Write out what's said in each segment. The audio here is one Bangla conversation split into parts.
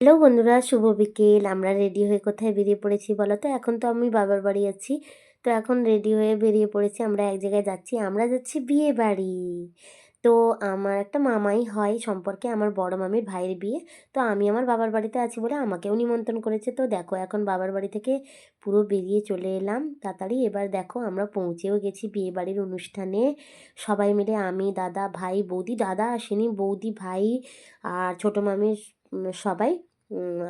হ্যালো বন্ধুরা, শুভ বিকেল। আমরা রেডি হয়ে কোথায় বেরিয়ে পড়েছি বলো তো? এখন তো আমি বাবার বাড়ি আছি। তো এখন রেডি হয়ে বেরিয়ে পড়েছি, আমরা এক জায়গায় যাচ্ছি। আমরা যাচ্ছি বিয়ে বাড়ি। তো আমার একটা মামাই হয় সম্পর্কে আমার বড় মামির ভাইয়ের বিয়ে। তো আমি আমার বাবার বাড়িতে আছি বলে আমাকেও নিমন্ত্রণ করেছে। তো দেখো, এখন বাবার বাড়ি থেকে পুরো বেরিয়ে চলে এলাম। তাড়াতাড়ি এবার দেখো, আমরা পৌঁছেও গেছি বিয়ে বাড়ির অনুষ্ঠানে। সবাই মিলে আমি, দাদা, ভাই, বৌদি, দাদা আসেনি, বৌদি, ভাই আর ছোটো মামির সবাই।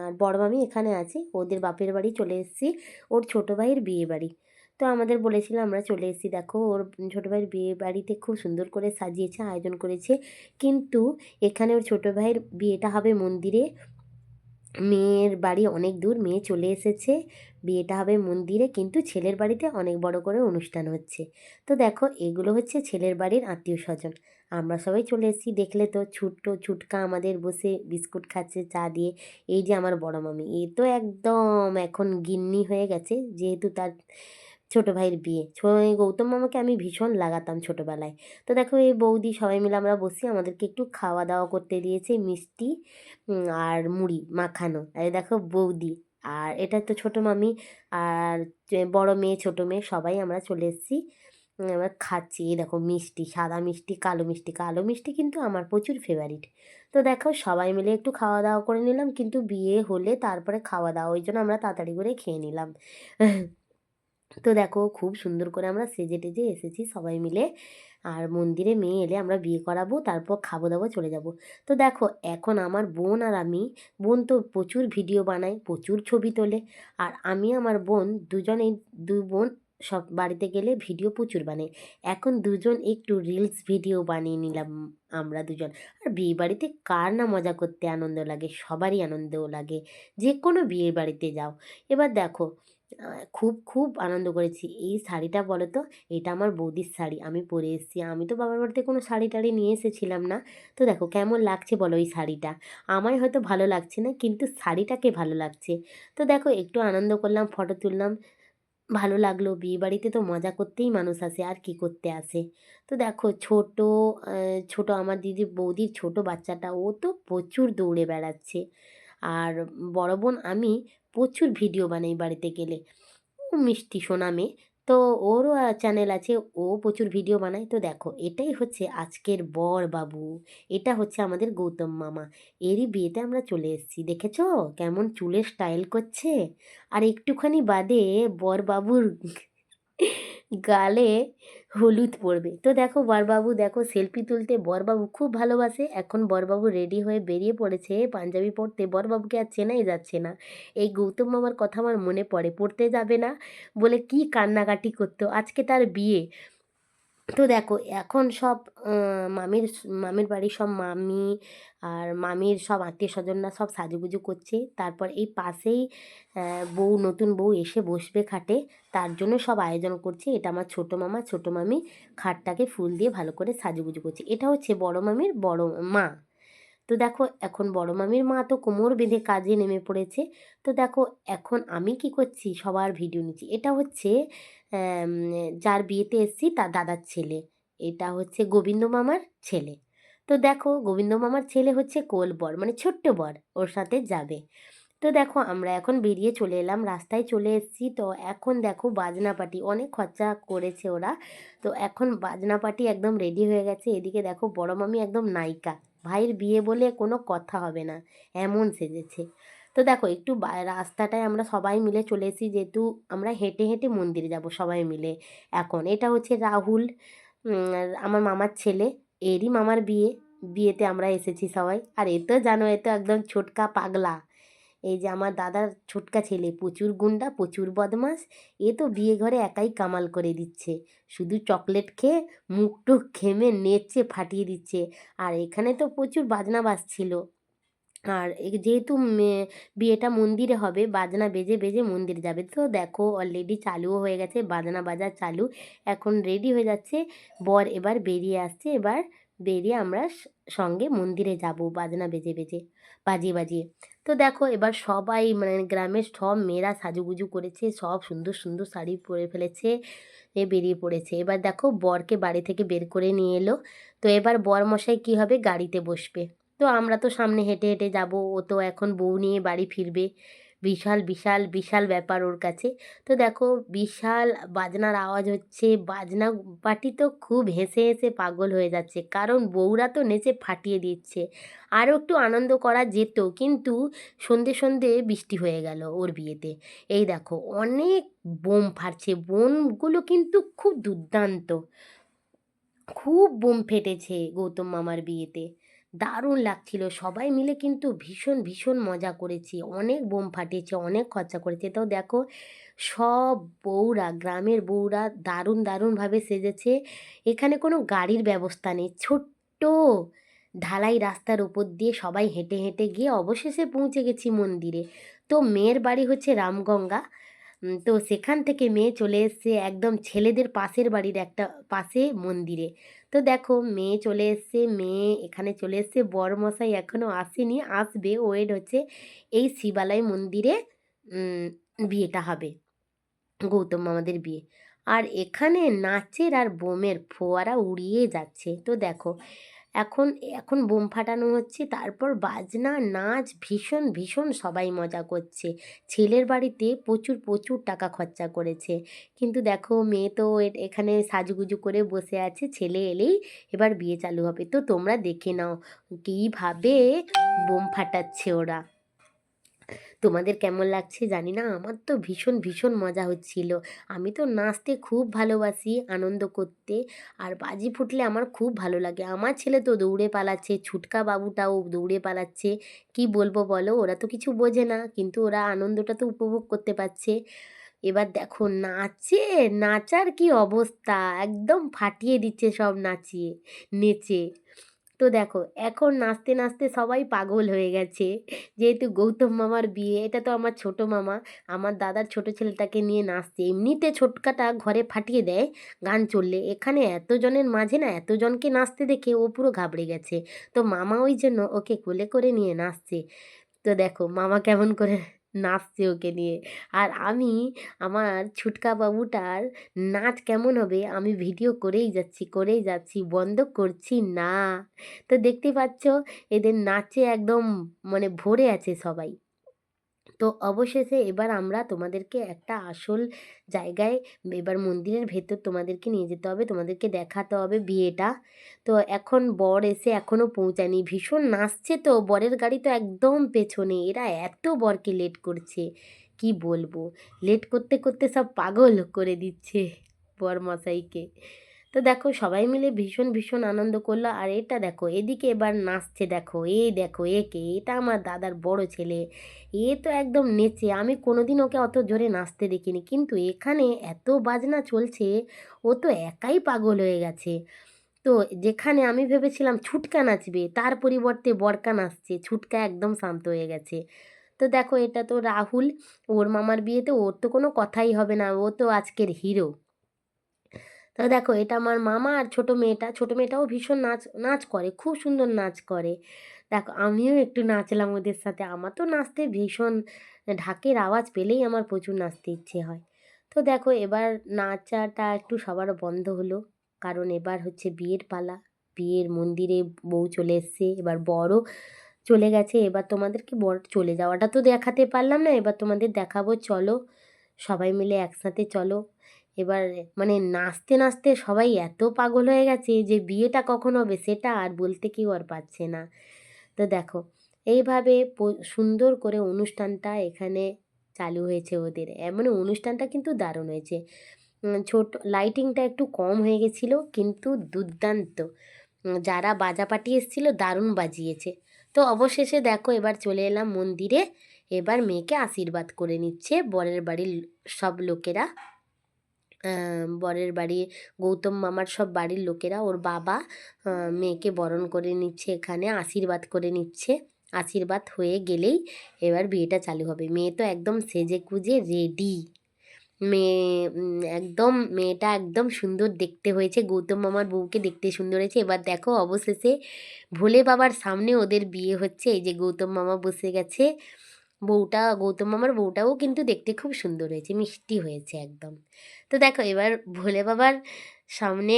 আর বড় মামি এখানে আছে। ওদের বাপের বাড়ি চলে এসেছি। ওর ছোটো ভাইয়ের বিয়ে বাড়ি। তো আমাদের বলেছিল আমরা চলে এসেছি। দেখো, ওর ছোটো ভাইয়ের বিয়ে বাড়িতে খুব সুন্দর করে সাজিয়েছে, আয়োজন করেছে। কিন্তু এখানে ওর ছোটো ভাইয়ের বিয়েটা হবে মন্দিরে। মেয়ের বাড়ি অনেক দূর, মেয়ে চলে এসেছে। বিয়েটা হবে মন্দিরে, কিন্তু ছেলের বাড়িতে অনেক বড় করে অনুষ্ঠান হচ্ছে। তো দেখো, এগুলো হচ্ছে ছেলের বাড়ির আত্মীয় স্বজন। আমরা সবাই চলে এসেছি। দেখলে তো ছোট্ট ছুটকা আমাদের বসে বিস্কুট খাচ্ছে, চা দিয়ে। এই যে আমার বড় মামি, এ তো একদম এখন গিন্নি হয়ে গেছে, যেহেতু তার ছোটো ভাইয়ের বিয়ে। গৌতম মামাকে আমি ভীষণ লাগাতাম ছোটোবেলায়। তো দেখো, এই বৌদি সবাই মিলে আমরা বসি আমাদেরকে একটু খাওয়া দাওয়া করতে দিয়েছে, মিষ্টি আর মুড়ি মাখানো। আর দেখো, বৌদি। আর এটা তো ছোটো মামি, আর বড় মেয়ে, ছোটো মেয়ে, সবাই আমরা চলে এসেছি। আমরা খাচ্ছি, দেখো মিষ্টি, সাদা মিষ্টি, কালো মিষ্টি কালো মিষ্টি কিন্তু আমার প্রচুর ফেভারিট তো দেখো সবাই মিলে একটু খাওয়া দাওয়া করে নিলাম, কিন্তু বিয়ে হলে তারপরে খাওয়া দাওয়া ওই জন্য আমরা তাড়াতাড়ি করে খেয়ে নিলাম। তো দেখো খুব সুন্দর করে আমরা সেজে টেজে এসেছি সবাই মিলে। আর মন্দিরে মেয়ে এলে আমরা বিয়ে করাবো, তারপর খাব দাবো চলে যাব। তো দেখো এখন আমার বোন আর আমি, বোন তো প্রচুর ভিডিও বানায়, প্রচুর ছবি তোলে। আর আমি, আমার বোন দুজনেই, দু বোন সব বাড়িতে গেলে ভিডিও প্রচুর বানাই। এখন দুজন একটু রিলস ভিডিও বানিয়ে নিলাম আমরা দুজন। আর বিয়ে বাড়িতে কার না মজা করতে আনন্দ লাগে? সবারই আনন্দও লাগে। যে কোনো বিয়ে বাড়িতে যাও। এবার দেখো খুব খুব আনন্দ করেছি। এই শাড়িটা বলো তো? এটা আমার বৌদির শাড়ি। আমি পরে এসেছি। আমি তো বাবার বাড়িতে কোনো শাড়ি টাড়ি নিয়ে এসেছিলাম না। তো দেখো, কেমন লাগছে বলো এই শাড়িটা? আমায় হয়তো ভালো লাগছে না, কিন্তু শাড়িটাকে ভালো লাগছে। তো দেখো, একটু আনন্দ করলাম ফটো তুললাম। ভালো লাগল। বিয়ে বাড়িতে তো মজা করতেই মানুষ আসে, আর কি করতে আসে? তো দেখো, ছোট ছোট আমার দিদি বৌদির ছোট বাচ্চাটা, ও তো প্রচুর দৌড়ে বেড়াচ্ছে। আর বড় বোন, আমি প্রচুর ভিডিও বানাই বাড়িতে গেলে। মিষ্টি সোনা মেয়ে তো ওরও চ্যানেল আছে, ও প্রচুর ভিডিও বানায়। তো দেখো, এটাই হচ্ছে আজকের বর বাবু। এটা হচ্ছে আমাদের গৌতম মামা। এরই বিয়েতে আমরা চলে এসেছি, দেখেছ? কেমন চুলের স্টাইল করছে। আর একটুখানি বাদে বর বাবুর গালে হলুদ পড়বে। তো দেখো বরবাবু, দেখো সেলফি তুলতে বরবাবু খুব ভালোবাসে। এখন বরবাবু রেডি হয়ে বেরিয়ে পড়েছে পাঞ্জাবি পড়তে। বরবাবুকে আর চেনাই যাচ্ছে না। এই গৌতম মামার কথা আমার মনে পড়ে। পড়তে যাবে না বলে কি কান্নাকাটি করতো? আজকে তার বিয়ে। তো দেখো, এখন সব মামির মামির বাড়ির সব মামি আর মামির সব আত্মীয় স্বজনরা সব সাজুগুজু করছে। তারপর এই পাশেই বউ, নতুন বউ এসে বসবে খাটে। তার জন্য সব আয়োজন করছে। এটা আমার ছোটো মামা। ছোটো মামি খাটটাকে ফুল দিয়ে ভালো করে সাজুগুজু করছে। এটা হচ্ছে বড় মামির বড় মা। তো দেখো এখন বড় মামির মা তো কোমর বেঁধে কাজে নেমে পড়েছে। তো দেখো এখন আমি কি করছি? সবার ভিডিও নিচ্ছি। এটা হচ্ছে যার বিয়েতে এসেছি তার দাদার ছেলে। এটা হচ্ছে গোবিন্দ মামার ছেলে। তো দেখো গোবিন্দ মামার ছেলে হচ্ছে কোল বর মানে ছোট্ট বর, ওর সাথে যাবে। তো দেখো আমরা এখন বেরিয়ে চলে এলাম, রাস্তায় চলে এসেছি। তো এখন দেখো বাজনা পার্টি, অনেক খরচা করেছে ওরা। তো এখন বাজনা পার্টি একদম রেডি হয়ে গেছে। এদিকে দেখো বড় মামি একদম নায়িকা। ভাইয়ের বিয়ে বলে কোনো কথা হবে না, এমন সেজেছে। তো দেখো, একটু রাস্তাটায় আমরা সবাই মিলে চলে এসেছি, যেহেতু আমরা হেঁটে হেঁটে মন্দিরে যাব সবাই মিলে এখন। এটা হচ্ছে রাহুল আমার মামার ছেলে, এরই মামার বিয়ে, বিয়েতে আমরা এসেছি সবাই। আর এ তো জানো, এ তো একদম ছোটকা পাগলা। এই যে আমার দাদার ছোটকা ছেলে, প্রচুর গুন্ডা, প্রচুর বদমাস এ তো বিয়ে ঘরে একাই কামাল করে দিচ্ছে। শুধু চকলেট খেয়ে মুখ টুক ঘেমে নেচে ফাটিয়ে দিচ্ছে। আর এখানে তো প্রচুর বাজনা বাজছিল। আর যেহেতু বিয়েটা মন্দিরে হবে, বাজনা বেজে বেজে মন্দিরে যাবে। তো দেখো অলরেডি চালুও হয়ে গেছে, বাজনা বাজা চালু। এখন রেডি হয়ে যাচ্ছে, বর এবার বেরিয়ে আসছে, এবার বেরিয়ে আমরা সঙ্গে মন্দিরে যাব, বাজনা বেজে বেজে, বাজিয়ে বাজিয়ে। তো দেখো এবার সবাই মানে গ্রামের সব মেয়েরা সাজুগুজু করেছে, সব সুন্দর সুন্দর শাড়ি পরে ফেলেছে, এ বেরিয়ে পড়েছে। এবার দেখো বরকে বাড়ি থেকে বের করে নিয়ে এলো। তো এবার বর মশাই কী হবে? গাড়িতে বসবে। তো আমরা তো সামনে হেঁটে হেঁটে যাব। ও তো এখন বউ নিয়ে বাড়ি ফিরবে। বিশাল বিশাল বিশাল ব্যাপার ওর কাছে। তো দেখো, বিশাল বাজনার আওয়াজ হচ্ছে, বাজনা পাটি তো খুব হেসে হেসে পাগল হয়ে যাচ্ছে। কারণ বউরা তো নেচে ফাটিয়ে দিচ্ছে। আরও একটু আনন্দ করা যেত, কিন্তু সন্ধে সন্ধে বৃষ্টি হয়ে গেল ওর বিয়েতে। এই দেখো, অনেক বোম ফাটছে। বোমগুলো কিন্তু খুব দুর্দান্ত। খুব বোম ফেটেছে গৌতম মামার বিয়েতে। দারুণ লাগছিল। সবাই মিলে কিন্তু ভীষণ ভীষণ মজা করেছি। অনেক বোম ফাটিয়েছে, অনেক খরচা করেছে। তো দেখো, সব বউরা, গ্রামের বউরা দারুণ, দারুণভাবে সেজেছে। এখানে কোনো গাড়ির ব্যবস্থা নেই। ছোট্ট ঢালাই রাস্তার উপর দিয়ে সবাই হেঁটে হেঁটে গিয়ে অবশেষে পৌঁছে গেছি মন্দিরে। তো মেয়ের বাড়ি হচ্ছে রামগঙ্গা। তো সেখান থেকে মেয়ে চলে এসছে একদম ছেলেদের পাশের বাড়ির একটা পাশে মন্দিরে। তো দেখো, মেয়ে চলে এসছে, মেয়ে এখানে চলে এসছে, বরমশাই এখনও আসেনি, আসবে, ওয়েট হচ্ছে এই শিবালয় মন্দিরে বিয়েটা হবে, গৌতম মামাদের বিয়ে। আর এখানে নাচের আর বোমের ফোয়ারা উড়িয়ে যাচ্ছে। তো দেখো এখন এখন বোম ফাটানো হচ্ছে, তারপর বাজনা, নাচ ভীষণ ভীষণ সবাই মজা করছে। ছেলের বাড়িতে প্রচুর প্রচুর টাকা খরচা করেছে। কিন্তু দেখো, মেয়ে তো এখানে সাজুগুজু করে বসে আছে, ছেলে এলেই এবার বিয়ে চালু হবে। তো তোমরা দেখে নাও, কীভাবে বোম ফাটাচ্ছে ওরা। তোমাদের কেমন লাগছে জানি না, আমার তো ভীষণ ভীষণ মজা হচ্ছিল। আমি তো নাচতে খুব ভালোবাসি, আনন্দ করতে, আর বাজি ফুটলে আমার খুব ভালো লাগে। আমার ছেলে তো দৌড়ে পালাচ্ছে, ছুটকা বাবুটাও দৌড়ে পালাচ্ছে। কি বলব বলো, ওরা তো কিছু বোঝে না, কিন্তু ওরা আনন্দটা তো উপভোগ করতে পারছে। এবার দেখো, নাচে, নাচার কি অবস্থা? একদম ফাটিয়ে দিচ্ছে সব নাচিয়ে, নেচে। তো দেখো, এখন নাচতে নাচতে সবাই পাগল হয়ে গেছে। যেহেতু গৌতম মামার বিয়ে, এটা তো আমার ছোট মামা। আমার দাদার ছোট ছেলেটাকে নিয়ে নাচছে। এমনিতে ছোটকাটা ঘরে ফাটিয়ে দেয়, গান চললে। এখানে এতজনের মাঝে না, এতজনকে নাচতে দেখে ও পুরো ঘাবড়ে গেছে। তো মামা ওই জন্য ওকে কোলে করে নিয়ে নাচছে। তো দেখো, মামা কেমন করে নাচছে ওকে নিয়ে। আর আমি আমার ছুটকা বাবুটার নাচ কেমন হবে আমি ভিডিও করেই যাচ্ছি করেই যাচ্ছি, বন্ধ করছি না। তো দেখতে পাচ্ছ, এদের নাচে একদম মানে ভরে আছে সবাই। তো অবশেষে এবার আমরা তোমাদেরকে একটা আসল জায়গায় এবার মন্দিরের ভেতর তোমাদেরকে নিয়ে যেতে হবে, তোমাদেরকে দেখাতে হবে বিয়েটা। তো এখন বর এসে এখনও পৌঁছায়নি, ভীষণ নাচছে তো, বরের গাড়ি তো একদম পেছনে, এরা এত বরকে লেট করছে, কি বলব? লেট করতে করতে সব পাগল করে দিচ্ছে বর মশাইকে তো দেখো সবাই মিলে ভীষণ ভীষণ আনন্দ করল। আর এটা দেখো, এদিকে এবার নাচছে দেখো, এই দেখো একে, এটা আমার দাদার বড় ছেলে। এ তো একদম নেচে, আমি কোনোদিন ওকে অত জোরে নাচতে দেখিনি। কিন্তু এখানে এত বাজনা চলছে, ও তো একাই পাগল হয়ে গেছে। তো যেখানে আমি ভেবেছিলাম ছুটকা নাচবে, তার পরিবর্তে বরকা নাচছে, ছুটকা একদম শান্ত হয়ে গেছে। তো দেখো এটা তো রাহুল, ওর মামার বিয়েতে ওর তো কোনো কথাই হবে না, ও তো আজকের হিরো। তো দেখো এটা আমার মামা আর ছোটো মেয়েটা, ছোটো মেয়েটাও ভীষণ নাচ নাচ করে, খুব সুন্দর নাচ করে। দেখো আমিও একটু নাচলাম ওদের সাথে। আমার তো নাচতে ভীষণ ঢাকের আওয়াজ পেলেই আমার প্রচুর নাচতে ইচ্ছে হয়। তো দেখো এবার নাচাটা একটু সবার বন্ধ হলো। কারণ এবার হচ্ছে বিয়ের পালা। বিয়ের মন্দিরে বউ চলে এসছে, এবার বড়ও চলে গেছে। এবার তোমাদেরকে বর চলে যাওয়াটা তো দেখাতে পারলাম না। এবার তোমাদের দেখাবো, চলো সবাই মিলে একসাথে চলো। এবার মানে নাচতে নাচতে সবাই এত পাগল হয়ে গেছে যে বিয়েটা কখন হবে সেটা আর বলতে কেউ আর পারছে না। তো দেখো, এইভাবে সুন্দর করে অনুষ্ঠানটা এখানে চালু হয়েছে ওদের। এমন অনুষ্ঠানটা কিন্তু দারুণ হয়েছে। ছোট লাইটিংটা একটু কম হয়ে গেছিল কিন্তু দুর্দান্ত। যারা বাজা পার্টি এসেছিল দারুণ বাজিয়েছে। তো অবশেষে দেখো এবার চলে এলাম মন্দিরে। এবার মেয়েকে আশীর্বাদ করে নিচ্ছে বরের বাড়ির সব লোকেরা। বরের বাড়ি, গৌতম মামার সব বাড়ির লোকেরা ওর বাবা মেয়েকে বরণ করে নিচ্ছে এখানে, আশীর্বাদ করে নিচ্ছে। আশীর্বাদ হয়ে গেলেই এবার বিয়েটা চালু হবে। মেয়ে তো একদম সেজে গুজে রেডি মেয়ে একদম, মেয়েটা একদম সুন্দর দেখতে হয়েছে। গৌতম মামার বউকে দেখতে সুন্দর হয়েছে। এবার দেখো অবশেষে ভোলে বাবার সামনে ওদের বিয়ে হচ্ছে। এই যে গৌতম মামা বসে গেছে। বউটা গৌতম মামার বউটাও কিন্তু দেখতে খুব সুন্দর হয়েছে মিষ্টি হয়েছে একদম তো দেখো এবার ভোলে বাবার সামনে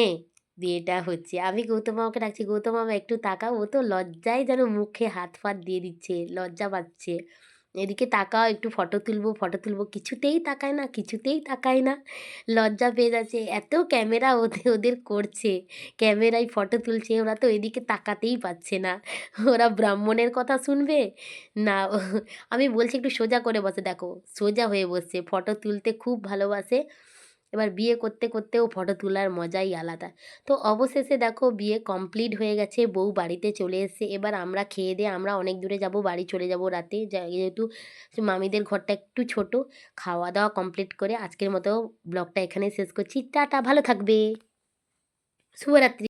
বিয়েটা হচ্ছে। আমি গৌতম মামাকে ডাকছি, "গৌতম মামা একটু তাকাও।" ও তো লজ্জায় যেন মুখে হাত-ফাত দিয়ে দিচ্ছে, লজ্জা পাচ্ছে। এদিকে তাকাও একটু ফটো তুলবো, ফটো তুলবো। কিছুতেই তাকায় না, কিছুতেই তাকায় না। লজ্জা পেয়ে যাচ্ছে। এত ক্যামেরা ওদের ওদের করছে। ক্যামেরায় ফটো তুলছে। ওরা তো এদিকে তাকাতেই পাচ্ছে না। ওরা ব্রাহ্মণের কথা শুনবে? না আমি বলছি, "একটু সোজা করে বসে দেখো সোজা হয়ে বসছে। ফটো তুলতে খুব ভালোবাসে। এবার বিয়ে করতে, করতেও ফটো তোলার মজাই আলাদা। তো অবশেষে দেখো বিয়ে কমপ্লিট হয়ে গেছে। বউ বাড়িতে চলে এসছে। এবার আমরা খেয়ে দিয়ে আমরা অনেক দূরে যাব বাড়ি চলে যাব রাতে। যেহেতু মামিদের ঘরটা একটু ছোট। খাওয়া-দাওয়া কমপ্লিট করে আজকের মতো ব্লগটা এখানে শেষ করছি। টাটা, ভালো থাকবে। শুভরাত্রি।